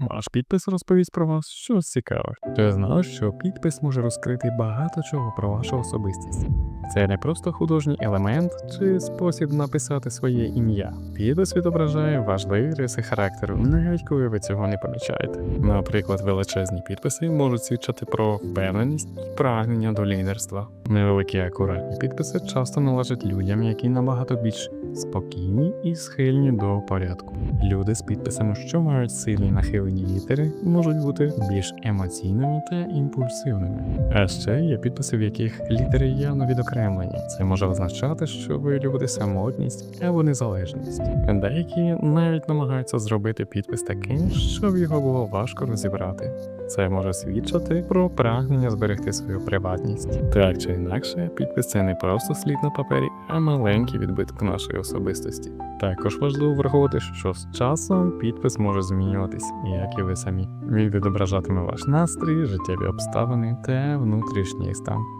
Ваш підпис розповість про вас щось цікаве. Чи знали, що підпис може розкрити багато чого про вашу особистість? Це не просто художній елемент чи спосіб написати своє ім'я. Підпис відображає важливі риси характеру, навіть коли ви цього не помічаєте. Наприклад, величезні підписи можуть свідчити про впевненість і прагнення до лідерства. Невеликі акуратні підписи часто належать людям, які набагато більш спокійні і схильні до порядку. Люди з підписами, що мають сильні нахилені літери, можуть бути більш емоційними та імпульсивними. А ще є підписи, в яких літери явно відокремлені. Це може означати, що ви любите самотність або незалежність. Деякі навіть намагаються зробити підпис таким, щоб його було важко розібрати. Це може свідчити про прагнення зберегти свою приватність. Так чи інакше, підпис це не просто слід на папері, а маленький відбиток нашої особистості. Також важливо враховувати, що з часом підпис може змінюватись, як і ви самі. Він відображатиме ваш настрій, життєві обставини та внутрішній стан.